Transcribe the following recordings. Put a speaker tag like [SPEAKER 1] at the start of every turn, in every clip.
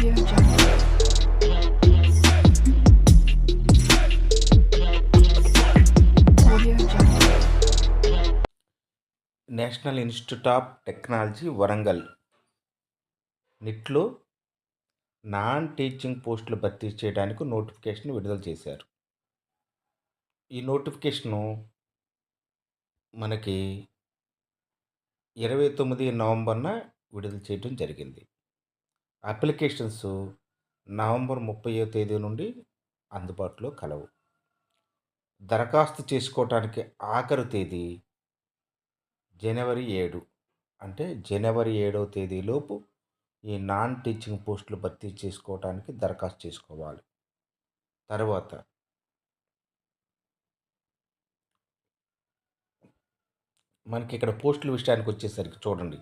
[SPEAKER 1] National institute of technology Warangal నిట్లో non teaching పోస్టులు భర్తీ చేయడానికి నోటిఫికేషన్ విడుదల చేశారు. ఈ నోటిఫికేషను మనకి ఇరవై తొమ్మిది నవంబర్న విడుదల చేయడం జరిగింది. అప్లికేషన్స్ నవంబర్ ముప్పయో తేదీ నుండి అందుబాటులో కలవు. దరఖాస్తు చేసుకోవటానికి ఆఖరు తేదీ జనవరి ఏడు. అంటే జనవరి ఏడవ తేదీలోపు ఈ నాన్ టీచింగ్ పోస్టులు భర్తీ చేసుకోవటానికి దరఖాస్తు చేసుకోవాలి. తర్వాత మనకి ఇక్కడ పోస్టుల విషయానికి వచ్చేసరికి చూడండి.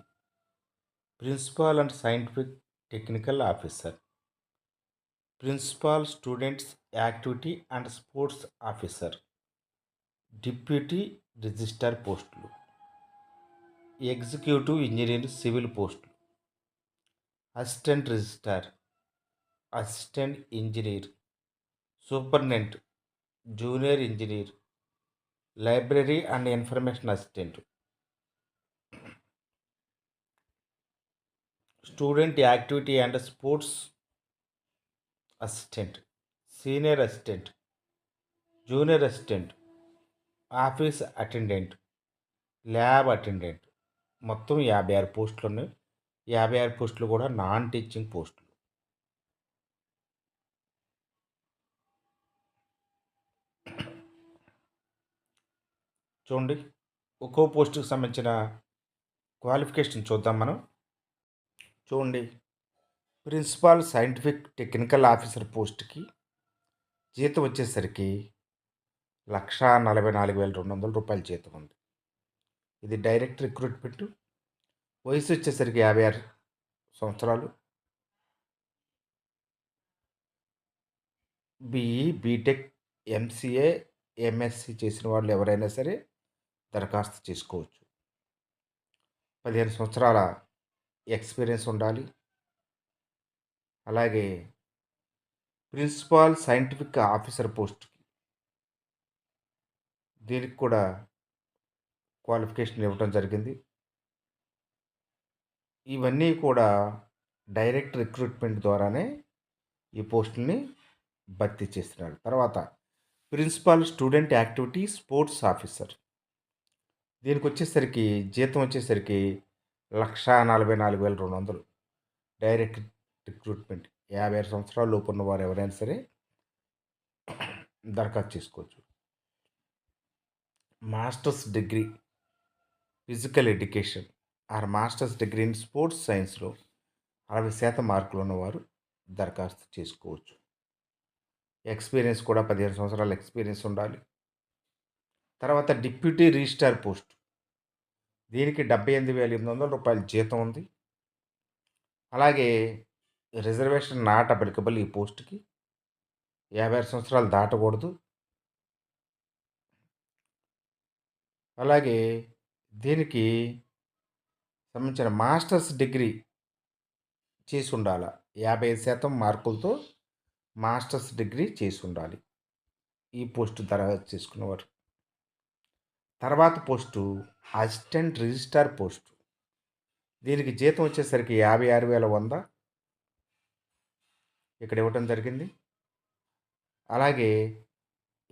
[SPEAKER 1] Principal and scientific technical officer principal students activity and sports officer deputy register పోస్టులు ఎగ్జిక్యూటివ్ ఇంజనీర్ సివిల్ పోస్టులు assistant registrar assistant engineer superintendent junior engineer library and information assistant. Student activity and sports assistant senior assistant junior assistant office attendant lab attendant. మొత్తం యాభై ఆరు పోస్టులు ఉన్నాయి. యాభై ఆరు పోస్టులు కూడా నాన్ టీచింగ్ పోస్టులు. చూడండి ఒక్కో పోస్టుకు సంబంధించిన క్వాలిఫికేషన్ చూద్దాం మనం. చూడండి. ప్రిన్సిపాల్ సైంటిఫిక్ టెక్నికల్ ఆఫీసర్ పోస్ట్కి జీతం వచ్చేసరికి లక్షా నలభై నాలుగు వేల రెండు వందల రూపాయల జీతం ఉంది. ఇది డైరెక్ట్ రిక్రూట్మెంట్. వయసు వచ్చేసరికి యాభై ఆరు సంవత్సరాలు. బీఈ బీటెక్ ఎంసీఏ ఎంఎస్సి చేసిన వాళ్ళు ఎవరైనా సరే దరఖాస్తు చేసుకోవచ్చు. పదిహేను సంవత్సరాల ఎక్స్పీరియన్స్ ఉండాలి. అలాగే ప్రిన్సిపాల్ సైంటిఫిక్ ఆఫీసర్ పోస్ట్కి దీనికి కూడా క్వాలిఫికేషన్ ఇవ్వడం జరిగింది. ఇవన్నీ కూడా డైరెక్ట్ రిక్రూట్మెంట్ ద్వారానే ఈ పోస్టుల్ని భర్తీ చేస్తున్నారు తర్వాత principal student activity sports officer. దీనికి వచ్చేసరికి జీతం వచ్చేసరికి లక్షా నలభై నాలుగు వేల రెండు వందలు. Direct recruitment. యాభై ఆరు సంవత్సరాల లోపు ఉన్న వారు ఎవరైనా సరే దరఖాస్తు చేసుకోవచ్చు. Masters degree physical education. Or masters degree in sports సైన్స్లో అరవై శాతం మార్కులు ఉన్నవారు దరఖాస్తు చేసుకోవచ్చు. ఎక్స్పీరియన్స్ కూడా పదిహేను సంవత్సరాల ఎక్స్పీరియన్స్ ఉండాలి. తర్వాత డిప్యూటీ రిజిస్టార్ పోస్ట్. దీనికి డెబ్బై ఎనిమిది వేల ఎనిమిది వందల రూపాయల జీతం ఉంది. అలాగే రిజర్వేషన్ నాట్ అప్లికబుల్ ఈ పోస్ట్కి. యాభై ఆరు సంవత్సరాలు దాటకూడదు. అలాగే దీనికి సంబంధించిన మాస్టర్స్ డిగ్రీ చేసి ఉండాలి. యాభై ఐదు శాతం మార్కులతో మాస్టర్స్ డిగ్రీ చేసి ఉండాలి. ఈ పోస్ట్ దరఖాస్తు చేసుకున్నవారు. తర్వాత పోస్టు అసిస్టెంట్ రిజిస్టార్ పోస్టు. దీనికి జీతం వచ్చేసరికి యాభై ఆరు వేల వంద. ఇక్కడ ఇవ్వటం జరిగింది. అలాగే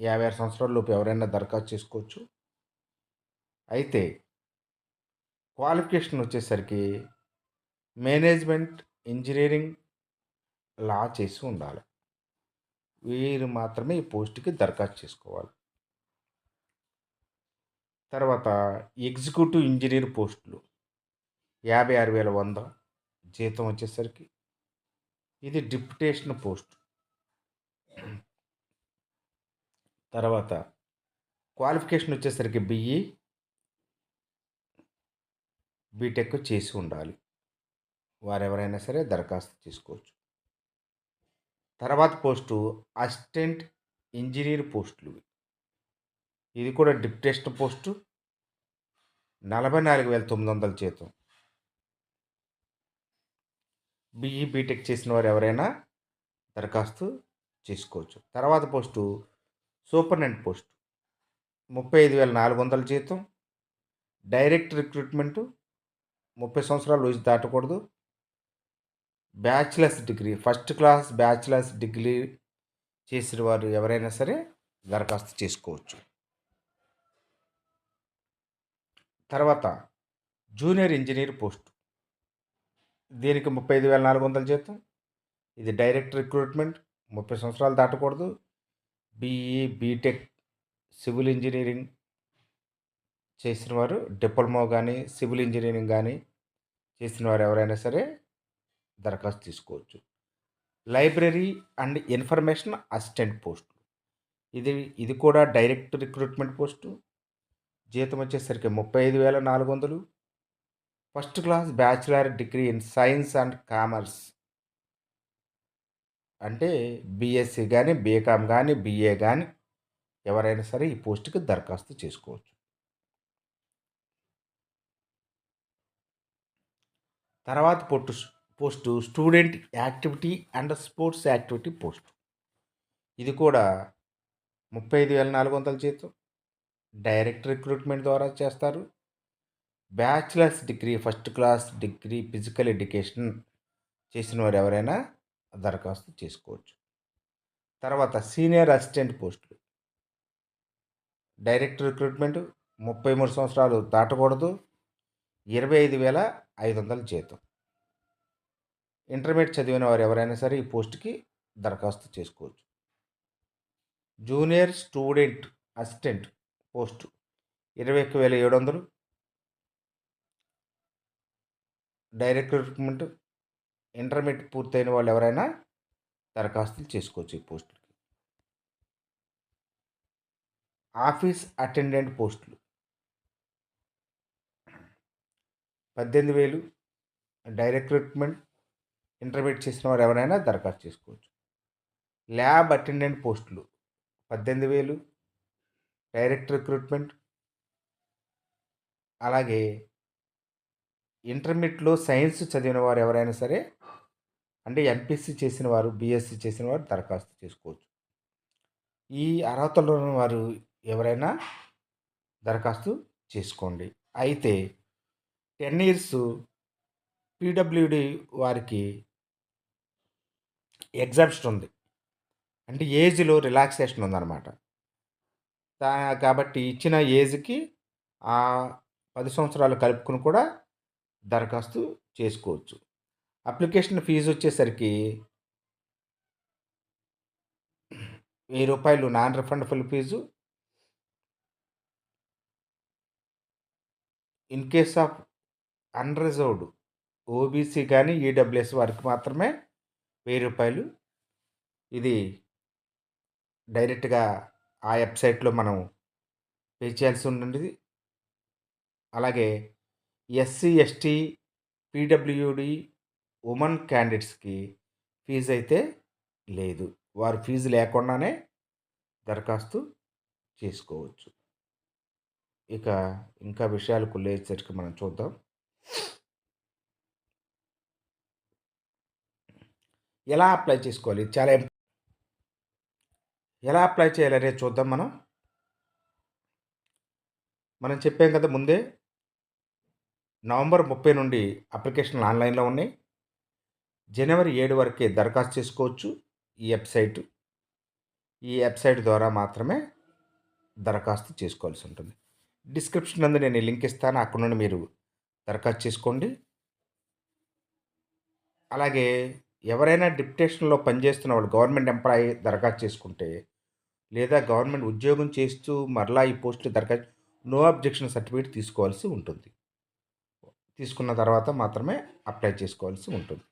[SPEAKER 1] యాభై ఆరు సంవత్సరాలలోపు ఎవరైనా దరఖాస్తు చేసుకోవచ్చు. అయితే క్వాలిఫికేషన్ వచ్చేసరికి మేనేజ్మెంట్ ఇంజనీరింగ్ లా చేసి ఉండాలి. వీరు మాత్రమే ఈ పోస్ట్కి దరఖాస్తు చేసుకోవాలి. తర్వాత ఎగ్జిక్యూటివ్ ఇంజనీర్ పోస్టులు. యాభై ఆరు వేల వంద జీతం వచ్చేసరికి. ఇది డిప్యుటేషన్ పోస్ట్. తర్వాత క్వాలిఫికేషన్ వచ్చేసరికి బిఈ బీటెక్ చేసి ఉండాలి. వారెవరైనా సరే దరఖాస్తు చేసుకోవచ్చు. తర్వాత పోస్టు అసిస్టెంట్ ఇంజనీర్ పోస్టులు. ఇది కూడా డిప్యుటేషన్ పోస్టు. నలభై నాలుగు వేల తొమ్మిది వందల జీతం. బీఈ బీటెక్ చేసిన వారు ఎవరైనా దరఖాస్తు చేసుకోవచ్చు. తర్వాత పోస్టు సూపర్నెంట్ పోస్ట్. ముప్పై ఐదు వేల నాలుగు వందల జీతం. డైరెక్ట్ రిక్రూట్మెంటు ముప్పై సంవత్సరాలు వయసు దాటకూడదు. Bachelors degree first class bachelors degree చేసిన వారు ఎవరైనా సరే దరఖాస్తు చేసుకోవచ్చు. తర్వాత జూనియర్ ఇంజనీర్ పోస్ట్. దీనికి ముప్పై ఐదు వేల నాలుగు వందల జీతం. ఇది డైరెక్ట్ రిక్రూట్మెంట్. ముప్పై సంవత్సరాలు దాటకూడదు. బీఈ బీటెక్ సివిల్ ఇంజనీరింగ్ చేసిన వారు డిప్లొమా కానీ సివిల్ ఇంజనీరింగ్ కానీ చేసిన వారు ఎవరైనా సరే దరఖాస్తు తీసుకోవచ్చు. Library and information assistant post. ఇది ఇది కూడా డైరెక్ట్ రిక్రూట్మెంట్ పోస్టు. జీతం వచ్చేసరికి ముప్పై ఐదు వేల నాలుగు వందలు. First class bachelor degree in science and commerce. అంటే బీఎస్సీ కానీ బీకామ్ కానీ బీఏ కానీ ఎవరైనా సరే ఈ పోస్టుకి దరఖాస్తు చేసుకోవచ్చు. తర్వాత పొట్టు post student activity and sports activity post. ఇది కూడా ముప్పై ఐదు వేల నాలుగు వందల జీతం. డైరెక్ట్ రిక్రూట్మెంట్ ద్వారా చేస్తారు. Bachelors degree first class degree physical education చేసిన వారు ఎవరైనా దరఖాస్తు చేసుకోవచ్చు. తర్వాత సీనియర్ అసిస్టెంట్ పోస్టులు. డైరెక్ట్ రిక్రూట్మెంట్ ముప్పై మూడు సంవత్సరాలు దాటకూడదు. ఇరవై ఐదు వేల ఐదు వందల జీతం. ఇంటర్మీడియట్ చదివిన వారు ఎవరైనా సరే ఈ పోస్ట్కి దరఖాస్తు చేసుకోవచ్చు. Junior student assistant post. ఇరవై ఒక్క వేల ఏడు వందలు. డైరెక్ట్ రిక్రూట్మెంట్ ఇంటర్మీడియట్ పూర్తయిన వాళ్ళు ఎవరైనా దరఖాస్తులు చేసుకోవచ్చు ఈ పోస్టులకి. ఆఫీస్ అటెండెంట్ పోస్టులు. పద్దెనిమిది వేలు. డైరెక్ట్ రిక్రూట్మెంట్ ఇంటర్మీడియట్ చేసిన వారు ఎవరైనా దరఖాస్తు చేసుకోవచ్చు. ల్యాబ్ అటెండెంట్ పోస్టులు పద్దెనిమిది వేలు. Direct recruitment. అలాగే ఇంటర్మీడియట్లో సైన్స్ చదివిన వారు ఎవరైనా సరే అంటే ఎంపీసీ చేసిన వారు బీఎస్సీ చేసిన వారు దరఖాస్తు చేసుకోవచ్చు. ఈ అర్హతలో ఉన్న వారు ఎవరైనా దరఖాస్తు చేసుకోండి. అయితే టెన్ ఇయర్స్ పీడబ్ల్యూడి వారికి ఎగ్జామ్షన్ ఉంది. అంటే ఏజ్లో రిలాక్సేషన్ ఉందన్నమాట. దా కాబట్టి ఇచ్చిన ఏజ్కి ఆ పది సంవత్సరాలు కలుపుకుని కూడా దరఖాస్తు చేసుకోవచ్చు. అప్లికేషన్ ఫీజు వచ్చేసరికి వెయ్యి రూపాయలు non refundable fee. In case of unreserved OBC కానీ ఈడబ్ల్యూఎస్ వారికి మాత్రమే వెయ్యి రూపాయలు. ఇది డైరెక్ట్గా ఆ వెబ్సైట్లో మనం పే చేయాల్సి ఉంటుంది అలాగే ఎస్సీ ఎస్టీ పీడబ్ల్యూడి ఉమెన్ క్యాండిడేట్స్కి ఫీజు అయితే లేదు. వారు ఫీజు లేకుండానే దరఖాస్తు చేసుకోవచ్చు. ఇక ఇంకా విషయాలు కుళ్ళేసరికి మనం చూద్దాం. ఎలా అప్లై చేసుకోవాలి? చాలా ఎలా అప్లై చేయాలనేది చూద్దాం మనం. మనం చెప్పాం కదా ముందే నవంబర్ ముప్పై నుండి అప్లికేషన్లు ఆన్లైన్లో ఉన్నాయి. జనవరి ఏడు వరకే దరఖాస్తు చేసుకోవచ్చు ఈ వెబ్సైట్. ఈ వెబ్సైట్ ద్వారా మాత్రమే దరఖాస్తు చేసుకోవాల్సి ఉంటుంది. డిస్క్రిప్షన్ నందు నేను లింక్ ఇస్తాను. అక్కడ నుండి మీరు దరఖాస్తు చేసుకోండి. అలాగే ఎవరైనా డిప్యుటేషన్లో పనిచేస్తున్న వాళ్ళు గవర్నమెంట్ ఎంప్లాయీ దరఖాస్తు చేసుకుంటే లేదా గవర్నమెంట్ ఉద్యోగం చేస్తూ మరలా ఈ పోస్టులు దరఖాస్తు నో అబ్జెక్షన్ సర్టిఫికేట్ తీసుకోవాల్సి ఉంటుంది. తీసుకున్న తర్వాత మాత్రమే అప్లై చేసుకోవాల్సి ఉంటుంది.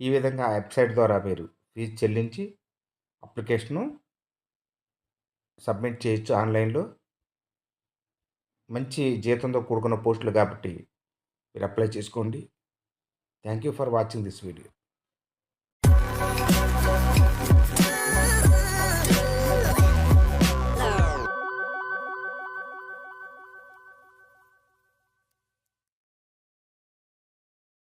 [SPEAKER 1] ఈ విధంగా వెబ్సైట్ ద్వారా మీరు ఫీజు చెల్లించి అప్లికేషను సబ్మిట్ చేయొచ్చు ఆన్లైన్లో. మంచి జీతంతో కూడుకున్న పోస్టులు కాబట్టి మీరు అప్లై చేసుకోండి. Thank you for watching this video.